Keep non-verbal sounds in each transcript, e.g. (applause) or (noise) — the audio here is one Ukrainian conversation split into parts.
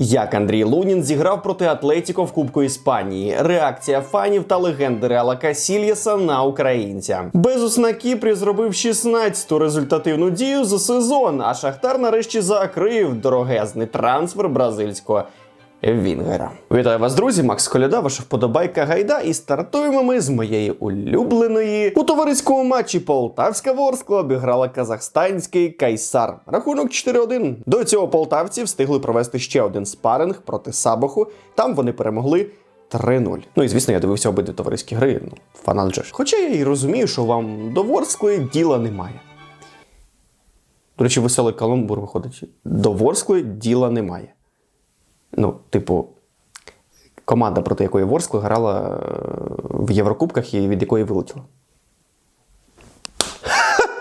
Як Андрій Лунін зіграв проти Атлетіко в Кубку Іспанії. Реакція фанів та легенди Реала Касільєса на українця. Безус на Кіпрі зробив 16-ту результативну дію за сезон, а Шахтар нарешті закрив дорогезний трансфер бразильського. Вінгера. Вітаю вас, друзі! Макс Коляда, ваша вподобайка гайда. І стартуємо ми з моєї улюбленої. У товариському матчі Полтавська Ворскла обіграла казахстанський Кайсар. Рахунок 4-1. До цього полтавці встигли провести ще один спаринг проти Сабоху. Там вони перемогли. 3-0. Ну і звісно, я дивився обидві товариські гри. Ну, фанат же ж. Хоча я і розумію, що вам до Ворскли діла немає. До речі, веселий каламбур виходить. До Ворскли діла немає. Ну, типу, команда, проти якої Ворскла грала е, в Єврокубках і від якої вилетіла. (laughs)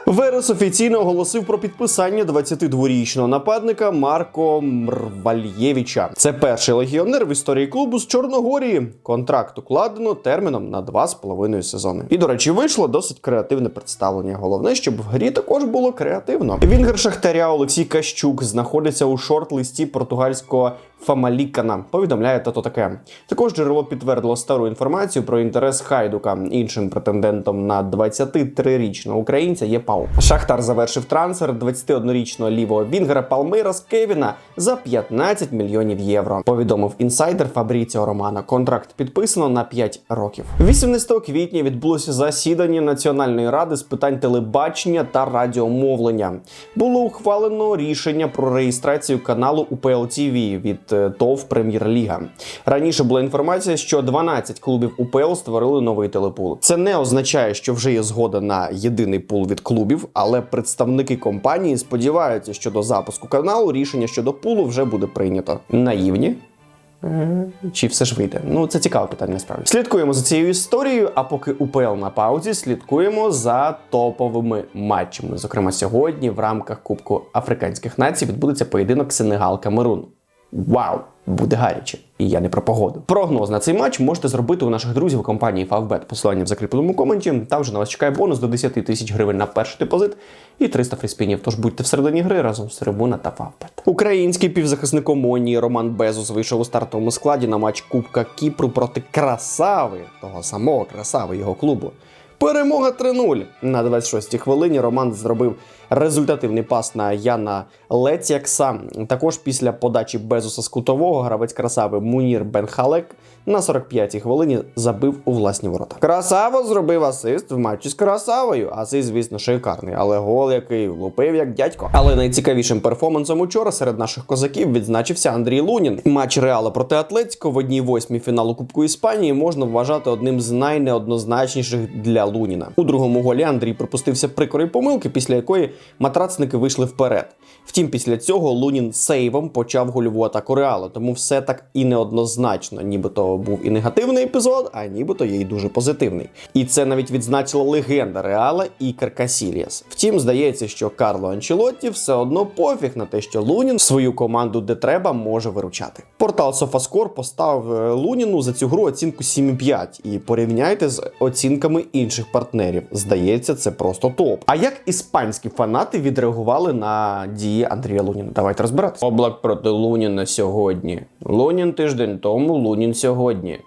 Верес офіційно оголосив про підписання 22-річного нападника Марко Мрвальєвича. Це перший легіонер в історії клубу з Чорногорії. Контракт укладено терміном на 2,5 сезони. І, до речі, вийшло досить креативне представлення. Головне, щоб в грі також було креативно. Вінгер Шахтаря Олексій Кащук знаходиться у шорт-листі португальського Фамалікана. Повідомляє тато таке. Також джерело підтвердило стару інформацію про інтерес Хайдука. Іншим претендентом на 23-річного українця є Пау. Шахтар завершив трансфер 21-річного лівого Вінгера Палмейрас Кевіна за 15 мільйонів євро. Повідомив інсайдер Фабріціо Романа. Контракт підписано на 5 років. 18 квітня відбулося засідання Національної ради з питань телебачення та радіомовлення. Було ухвалено рішення про реєстрацію каналу УПЛ TV від ТОВ Прем'єр-ліга. Раніше була інформація, що 12 клубів УПЛ створили новий телепул. Це не означає, що вже є згода на єдиний пул від клубів, але представники компанії сподіваються, що до запуску каналу рішення щодо пулу вже буде прийнято. Наївні. Е, Чи все ж вийде? Ну це цікаве питання насправді. Слідкуємо за цією історією. А поки УПЛ на паузі, слідкуємо за топовими матчами. Зокрема, сьогодні в рамках Кубку Африканських націй відбудеться поєдинок Сенегал-Камерун. Вау! Буде гаряче, і я не про погоду. Прогноз на цей матч можете зробити у наших друзів компанії Favbet. Посилання в закріпленому коменті. Там вже на вас чекає бонус до 10 тисяч гривень на перший депозит і 300 фріспінів. Тож будьте всередині гри разом з Рибуна та Favbet. Український півзахисник Омонії Роман Безус вийшов у стартовому складі на матч Кубка Кіпру проти красави, того самого красави його клубу. Перемога 3-0. На 26-й хвилині Роман зробив результативний пас на Яна Лецякса. Також після подачі Безуса з кутового гравець красави Мунір Бенхалек на 45-й хвилині забив у власні ворота. Красаво зробив асист в матчі з красавою. Асист, звісно, шикарний, але гол, який влупив як дядько. Але найцікавішим перформансом учора серед наших козаків відзначився Андрій Лунін. Матч Реала проти Атлетико в одній восьмій фіналу Кубку Іспанії можна вважати одним з найнеоднозначніших для Луніна. У другому голі Андрій припустився прикрої помилки, після якої матрацники вийшли вперед. Втім, після цього Лунін сейвом почав гольову атаку Реала, тому все так і неоднозначно, нібито був і негативний епізод, а нібито є і дуже позитивний. І це навіть відзначила легенда Реала Ікар Касіліас. Втім, здається, що Карло Анчелотті все одно пофіг на те, що Лунін свою команду де треба може виручати. Портал Софаскор поставив е, Луніну за цю гру оцінку 7,5 і порівняйте з оцінками інших партнерів. Здається, це просто топ. А як іспанські фанати відреагували на дії Андрія Луніна? Давайте розбиратися. Облак проти Луніна сьогодні. Лунін тиждень тому, Лунін сьогодні.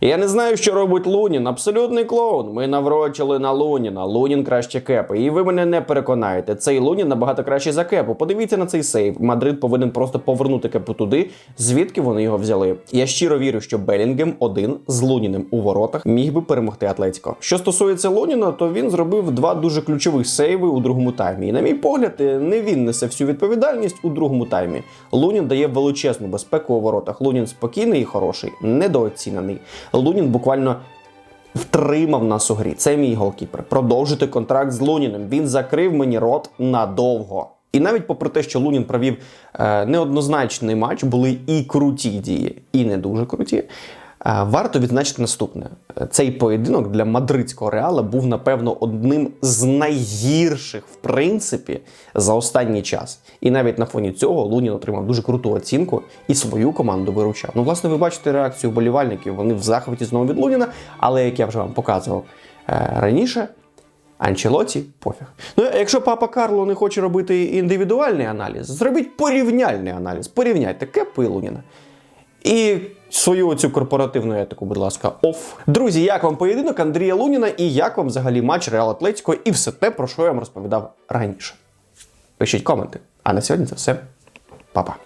Я не знаю, що робить Лунін. Абсолютний клоун. Ми наврочили на Луніна. Лунін краще кепи. І ви мене не переконаєте. Цей Лунін набагато кращий за кепу. Подивіться на цей сейв. Мадрид повинен просто повернути кепу туди, звідки вони його взяли. Я щиро вірю, що Белінгем один з Луніним у воротах міг би перемогти Атлетіко. Що стосується Луніна, то він зробив два дуже ключових сейви у другому таймі. І на мій погляд, не він несе всю відповідальність у другому таймі. Лунін дає величезну безпеку у воротах. Лунін спокійний і хороший, недооцінений. Лунін буквально втримав нас у грі. Це мій голкіпер. Продовжити контракт з Луніним. Він закрив мені рот надовго. І навіть попри те, що Лунін провів е, неоднозначний матч, були і круті дії, і не дуже круті. Е, Варто відзначити наступне: цей поєдинок для мадридського реала був, напевно, одним з найгірших, в принципі, за останній час. І навіть на фоні цього Лунін отримав дуже круту оцінку і свою команду виручав. Ну, власне, ви бачите реакцію болівальників. Вони в захваті знову від Луніна, але як я вже вам показував е, раніше. Анчелоті пофіг. Ну, якщо папа Карло не хоче робити індивідуальний аналіз, зробіть порівняльний аналіз. Порівняйте Кепу і Луніна. І свою цю корпоративну етику, будь ласка, оф. Друзі, як вам поєдинок Андрія Луніна і як вам взагалі матч Реал Атлетіко і все те, про що я вам розповідав раніше? Пишіть коменти. А на сьогодні це все. Па-па.